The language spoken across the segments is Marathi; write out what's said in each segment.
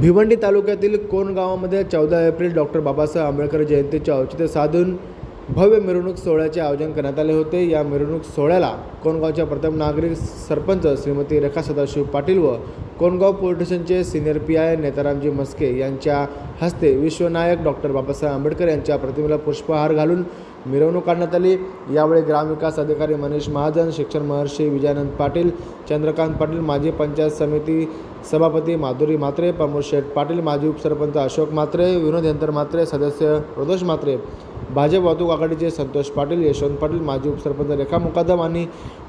भिवंडी तालुक्यातील कोणगावामध्ये चौदा एप्रिल डॉक्टर बाबासाहेब आंबेडकर जयंतीचे औचित्य साधून भव्य मिरवणूक सोहळ्याचे आयोजन करण्यात आले होते. या मिरवणूक सोहळ्याला कोणगावच्या प्रथम नागरिक सरपंच श्रीमती रेखा सदाशिव पाटील व कोणगाव पोलीस स्टेशनचे senior P I Netaramji Maske यांच्या हस्ते विश्वनायक डॉक्टर बाबासाहेब आंबेडकर यांच्या प्रतिमेला पुष्पहार घालून मिरवणूक काढण्यात आली. यावेळी ग्रामविकास अधिकारी मनीष महाजन शिक्षण महर्षी विजयानंद पाटील चंद्रकांत पाटील माजी पंचायत समिती सभापती माधुरी म्हात्रे प्रमोद शेठ पाटील माजी उपसरपंच अशोक म्हात्रे विनोद यंत्र म्हात्रे सदस्य प्रदोष म्हात्रे भाजप वाहतूक आघाडीचे संतोष पाटील यशवंत पाटील माजी उपसरपंच रेखा मुकादम आणि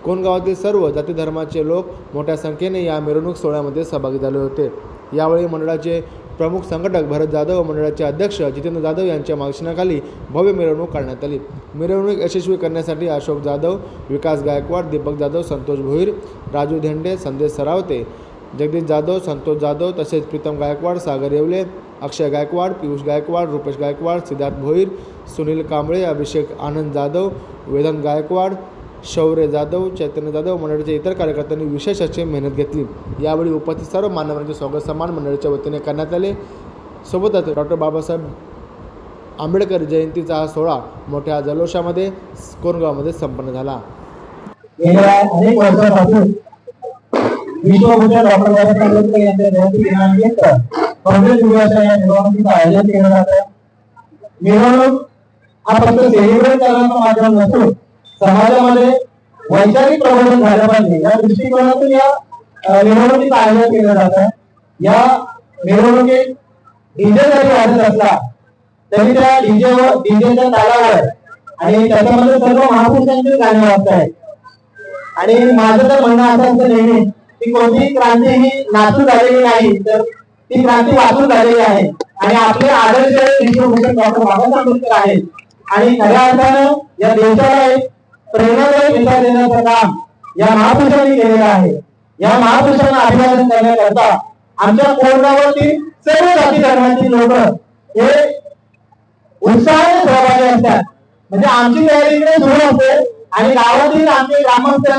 कोणगावातील सर्व जाती धर्माचे लोक मोठ्या संख्येने या मिरवणूक सोहळ्यामध्ये सहभागी झाले होते. यावेळी मंडळाचे प्रमुख संघटक भरत जाधव व मंडळाचे अध्यक्ष जितेंद्र जाधव यांच्या मार्गदर्शनाखाली भव्य मिरवणूक काढण्यात आली. मिरवणूक यशस्वी करण्यासाठी अशोक जाधव विकास गायकवाड दीपक जाधव संतोष भोईर राजू धेंडे संदेश सरावते जगदीश जाधव संतोष जाधव तसेच प्रीतम गायकवाड सागर येवले अक्षय गायकवाड पियुष गायकवाड रुपेश गायकवाड सिद्धार्थ भोईर सुनील कांबळे अभिषेक आनंद जाधव वेदांत गायकवाड शौर्य जाधव चैतन्य जाधव मंडळाच्या इतर कार्यकर्त्यांनी विशेष अशी मेहनत घेतली. यावेळी उपस्थित सर्व मान्यवरांचे स्वागत सन्मान मंडळाच्या वतीने करण्यात आले. सोबतच डॉक्टर बाबासाहेब आंबेडकर जयंतीचा हा सोहळा मोठ्या जल्लोषामध्ये कोरगावमध्ये संपन्न झाला. विश्वभूषण डॉक्टर बाबासाहेब आंबेडकर यांच्या जयंती दिनानिमित्त काँग्रेस दिवसाच्या या आयोजन केलं जातं निवडणूक हा फक्त सेलिब्रेट करण्याचा माध्यम नसून समाजामध्ये वैचारिक प्रबोधन झालं पाहिजे. या दृष्टिकोनातून या अं, मिरवणुकीचं आयोजन केलं जातं या मिरवणुकीत डीजे जरी वाजत असला तरी त्या डीजेवर डीजेच्या तालावर आणि त्याच्यामध्ये सर्व महापुरुषांचे गाणे वाजत आहेत. आणि माझं तर म्हणणं असं असतं नेहमी ती कोणतीही क्रांती ही नाचू झालेली नाही तर ती क्रांती वाचून झालेली आहे. आणि आपले आदर्श विश्वभूषण डॉक्टर बाबासाहेब आंबेडकर आहेत. आणि खऱ्या अर्थानं या देशाला एक प्रेरणादायी दिशा देण्याचं काम या महापुरुषांनी केलेलं आहे. या महापुरुषांना अभिवादन करण्याकरता आमच्या कोरोनावरती सर्व जाती धर्मांची लोक हे उत्साहाने सहभागी असतात. म्हणजे आमची तयारी इकडे सुरू असते आणि गावातील आमचे ग्रामस्थ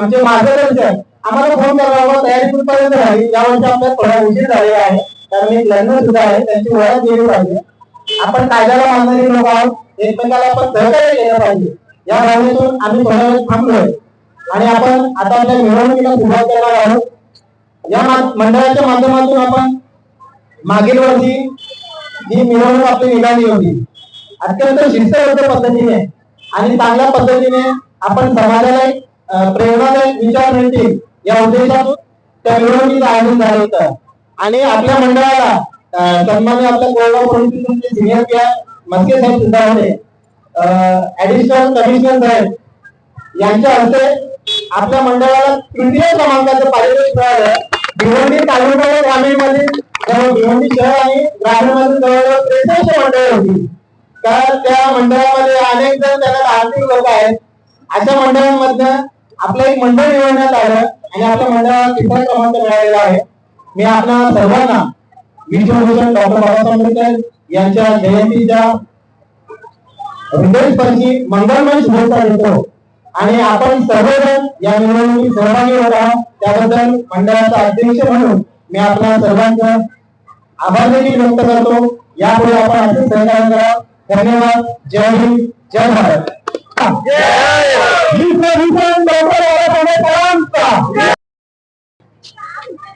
आमचे मार्गदर्शक आम्हाला फोन करावा तयारी कुठपर्यंत झाली यावर्षी आपल्याला थोडा उशीर झालेला आहे. कारण एक लग्न सुद्धा आहे. त्यांची वयात गेली पाहिजे. आपण कायद्याला मानणारे लोक आहोत. एकमेकाला आपण सहकार्य केलं पाहिजे. या भावनेतून आम्ही थोडा वेळ थांबलोय. आणि आपण आता आपल्या मिरवणुकीला सुरुवात करणार आहोत. या मंडळाच्या माध्यमातून आपण मागील वर्षी जी मिरवणूक आपली निघाली होती अत्यंत शिस्तबद्ध पद्धतीने आणि चांगल्या पद्धतीने आपण समाजाला एक प्रेरणादायक विचार मिळतील. या उद्देशातून त्या मिरवणुकीचं आयोजन झालं होतं. आणि आपल्या मंडळाला अं, सन्मान्य आपल्या Koregaon police senior P Maske साहेब सुद्धा होते ऍडिशनल कमिशनर साहेब यांच्या हस्ते आपल्या मंडळाला तृतीय क्रमांकाचं पारितोषिक मिळालं. भिवंडी तालुका ग्रामीणमध्ये जवळ भिवंडी शहर आणि ग्रामीणमध्ये जवळजवळ त्रेसष्ट मंडळ होती. तर त्या मंडळामध्ये अनेक जण त्याला आर्थिक लोक आहेत. अशा मंडळांमधनं आपलं एक मंडळ निवडण्यात आलं. आणि आता मंडळाला तिसरा क्रमांक मिळालेला आहे. मी आपल्या सर्वांना विश्वभूषण डॉक्टर बाबासाहेब आंबेडकर यांच्या जयंतीच्या हृदयस्पर्शी मंगलमय शुभेच्छा देतो. आणि आपण सर्वजण या निवडणुकीत सहभागी होत आहात. त्याबद्दल मंडळाचा अध्यक्ष म्हणून मी आपल्या सर्वांचं आभार देखील व्यक्त करतो. यापुढे आपण असे सहकार्य करा. धन्यवाद. जय हिंद. जय भारत.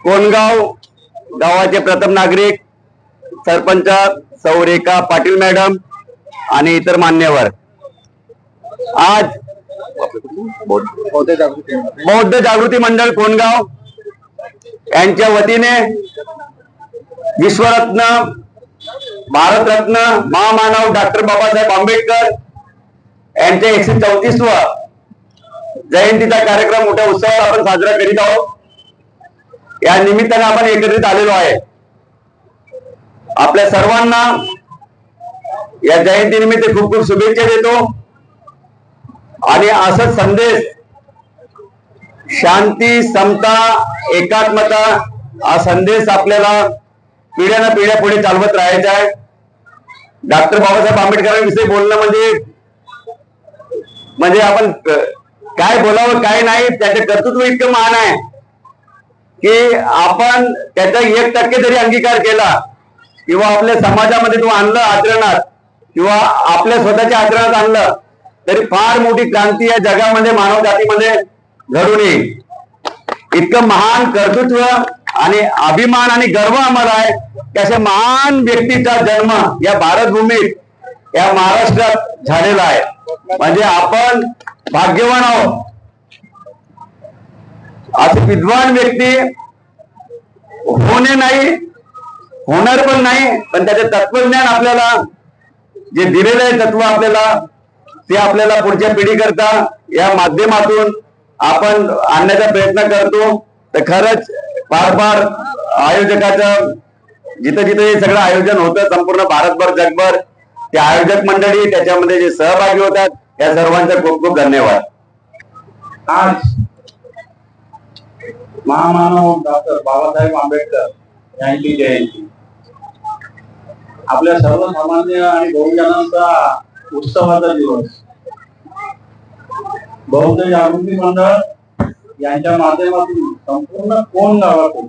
कोणगाव गावाचे प्रथम नागरिक सरपंच सौ रेखा पाटील मॅडम आणि इतर मान्यवर. आज बौद्ध जागृती मंडळ कोणगाव यांच्या वतीने विश्वरत्न भारतरत्न महामानव डॉक्टर बाबासाहेब आंबेडकर यांच्या एकशे चौतीसवा जयंतीचा कार्यक्रम मोठ्या उत्सवात आपण साजरा करीत आहोत. या निमित्ताने आपण एकत्रित आलेलो आहे. आपल्या सर्वांना या जयंती निमित्त खूप खूप शुभेच्छा देतो. आणि असा संदेश शांती समता एकात्मता हा संदेश आपल्याला पिढ्याना पिढ्या पुढे चालवत राहायचा आहे. डॉक्टर बाबासाहेब आंबेडकरांविषयी बोलणं म्हणजे म्हणजे आपण काय बोलावं काय नाही त्याचे कर्तृत्व इतकं महान आहे. की आपण त्याचा एक टक्के जरी अंगीकार केला किंवा आपल्या समाजामध्ये तो आणलं आचरणात किंवा आपल्या स्वतःच्या आचरणात आणलं तरी फार मोठी क्रांती या जगामध्ये मानव जातीमध्ये घडून येईल. इतकं महान कर्तृत्व आणि अभिमान आणि गर्व आम्हाला आहे त्याच्या महान व्यक्तीचा जन्म या भारत भूमीत या महाराष्ट्रात झालेला आहे. म्हणजे आपण भाग्यवान आहोत. असे विद्वान व्यक्ती होणे नाही होणार पण नाही पण त्याचे तत्वज्ञान आपल्याला जे दिलेलं आहे तत्व आपल्याला ते आपल्याला पुढच्या पिढीकरता या माध्यमातून आपण आणण्याचा प्रयत्न करतो. तर खरंच फार फार आयोजकाचं जिथं जिथं हे सगळं आयोजन होतं संपूर्ण भारतभर जगभर ते आयोजक मंडळी त्याच्यामध्ये जे सहभागी होतात या सर्वांचा खूप खूप धन्यवाद. आज महामानव डॉक्टर बाबासाहेब आंबेडकर यांची जयंती. आपल्या सर्वसामान्य आणि बहुजनांचा उत्सवाचा दिवस. बौद्ध जागृती मंडळ यांच्या माध्यमातून संपूर्ण कोण गावातून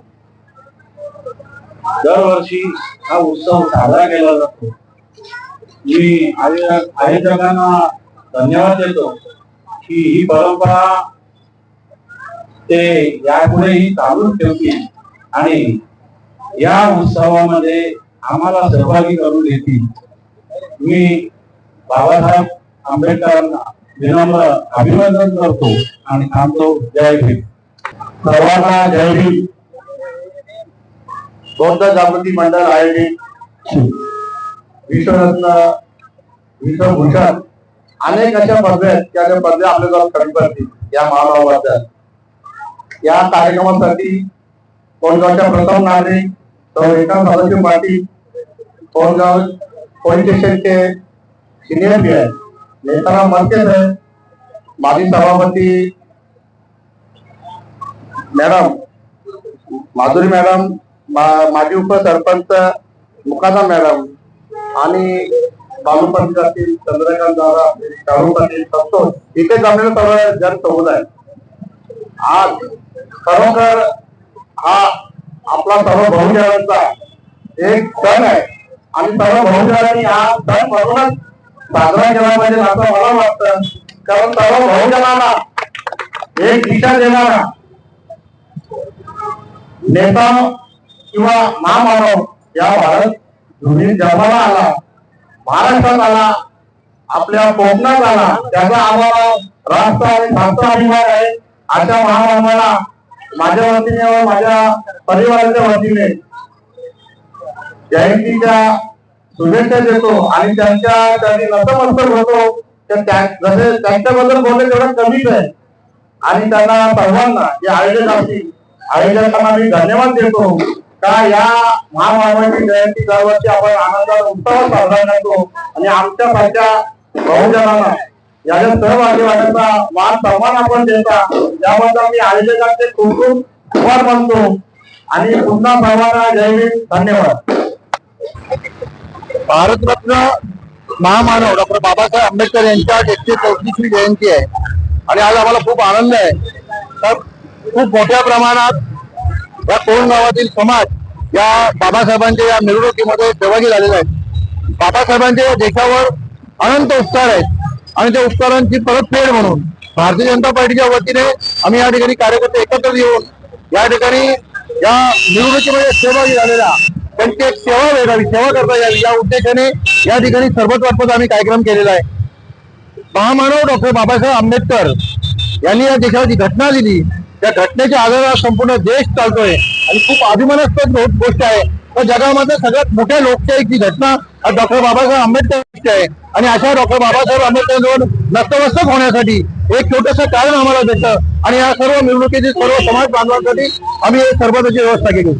दरवर्षी हा उत्सव साजरा केला जातो. मी आयोजकांना धन्यवाद देतो की ही परंपरा ते यापुढेही चालून ठेवतील आणि या उत्सवामध्ये आम्हाला सहभागी करून घेतील मी बाबासाहेब आंबेडकरांना विनम्र अभिवादन करतो आणि थांबतो. जय भीम. सर्वांना जय भीम. बौद्ध जागृती मंडळ आयोजित विश्वरत्न विश्वभूषण अनेक अशा पदव्या आहेत त्या त्या पदव्या आपल्याला कमी पडतील या महाभावाबद्दल या कार्यक्रमासाठी कोणगावच्या प्रथम नागरिक सौ एकनाथ सदाशिव पाटील कोणगाव पोलीस स्टेशनचे सिनियर पी आहे नेताना मर्केस आहे माजी सभापती मॅडम माधुरी मॅडम माजी उपसरपंच मुकादा मॅडम आणि बालू पंचायतील चंद्रकांत दादा शाहू पाटील संतोष इथे जमलेलं सर्व जन समुदाय आज खरोखर हा आपला सर्व बहुजनांचा एक सण आहे. आणि सर्व बहुजनांनी हा सण म्हणूनच साजरा केला पाहिजे असं मला वाटतं. कारण सर्व बहुजनांना एक दिशा देणारा नेता किंवा महामानव या भारत भूमीत जन्माला आला. महाराष्ट्रात आला. आपल्या कोकणात आला. त्याचा आम्हाला राष्ट्र आणि शास्त्र अभिमान आहे. अशा महामानवाला माझ्या वतीने व माझ्या परिवाराच्या वतीने जयंतीच्या शुभेच्छा देतो आणि त्यांच्या त्यांनी नतमस्तक होतो. तर जसे त्यांच्याबद्दल बोलले तेवढं कमीच आहे. आणि त्यांना सर्वांना जे आयोजक असतील आयोजकांना मी धन्यवाद देतो. का या महामानवाची जयंती दरवर्षी आपण आनंदात उत्सव साजरा करतो. आणि आमच्या सारख्या बहुजनांना याच्या सहभागी वाटायचा मान सन्मान आपण देता. त्याबद्दल मी आयोजकांचे खूप खूप आभार मानतो आणि पुन्हा सर्वांना जय धन्यवाद. भारतरत्न महामानव डॉक्टर बाबासाहेब आंबेडकर यांच्या एकशे चौतीसवी जयंती आहे. आणि आज आम्हाला खूप आनंद आहे. तर खूप मोठ्या प्रमाणात या कोण गावातील समाज या बाबासाहेबांच्या या मिरवणुकीमध्ये सहभागी झालेला आहे. बाबासाहेबांच्या या देशावर अनंत उत्साह आहेत. आणि त्या उपकारांची परतफेड म्हणून भारतीय जनता पार्टीच्या वतीने आम्ही या ठिकाणी कार्यकर्ते एकत्र येऊन या ठिकाणी या निवडणुकीमध्ये सहभागी झालेल्या त्यांची एक सेवा भेटावी सेवा करता यावी या उद्देशाने या ठिकाणी सर्वतोत्पद आम्ही कार्यक्रम केलेला आहे. महामानव डॉक्टर बाबासाहेब आंबेडकर यांनी या देशाची जी घटना दिली त्या घटनेच्या आधारावर संपूर्ण देश चालतोय. आणि खूप अभिमानास्पद गोष्ट आहे. तर जगामध्ये सगळ्यात मोठ्या लोकशाहीची घटना डॉक्टर बाबासाहेब आंबेडकर आहे. आणि अशा डॉक्टर बाबासाहेब आंबेडकर जवळ होण्यासाठी एक छोटस कारण आम्हाला देतं आणि या सर्व मिरवणुकीची सर्व समाज बांधवांसाठी आम्ही हे सरबताची व्यवस्था केली.